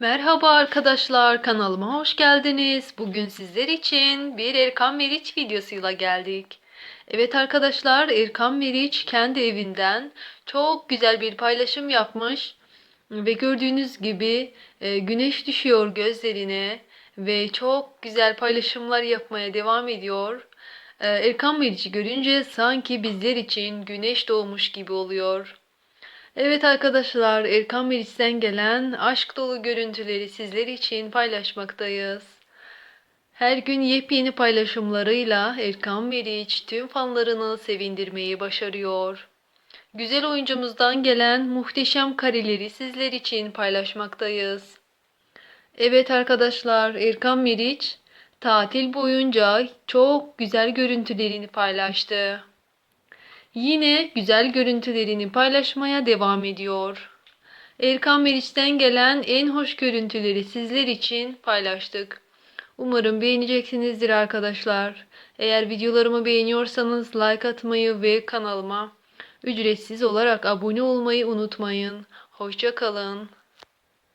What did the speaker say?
Merhaba arkadaşlar, kanalıma hoş geldiniz. Bugün sizler için bir Erkan Meriç videosuyla geldik. Evet arkadaşlar, Erkan Meriç kendi evinden çok güzel bir paylaşım yapmış. Ve gördüğünüz gibi e, güneş düşüyor gözlerine ve çok güzel paylaşımlar yapmaya devam ediyor. E, Erkan Meriç'i görünce sanki bizler için güneş doğmuş gibi oluyor. Evet arkadaşlar, Erkan Meriç'ten gelen aşk dolu görüntüleri sizler için paylaşmaktayız. Her gün yepyeni paylaşımlarıyla Erkan Meriç tüm fanlarını sevindirmeyi başarıyor. Güzel oyuncumuzdan gelen muhteşem kareleri sizler için paylaşmaktayız. Evet arkadaşlar, Erkan Meriç tatil boyunca çok güzel görüntülerini paylaştı. Yine güzel görüntülerini paylaşmaya devam ediyor. Erkan Meriç'ten gelen en hoş görüntüleri sizler için paylaştık. Umarım beğeneceksinizdir arkadaşlar. Eğer videolarımı beğeniyorsanız like atmayı ve kanalıma ücretsiz olarak abone olmayı unutmayın. Hoşça kalın.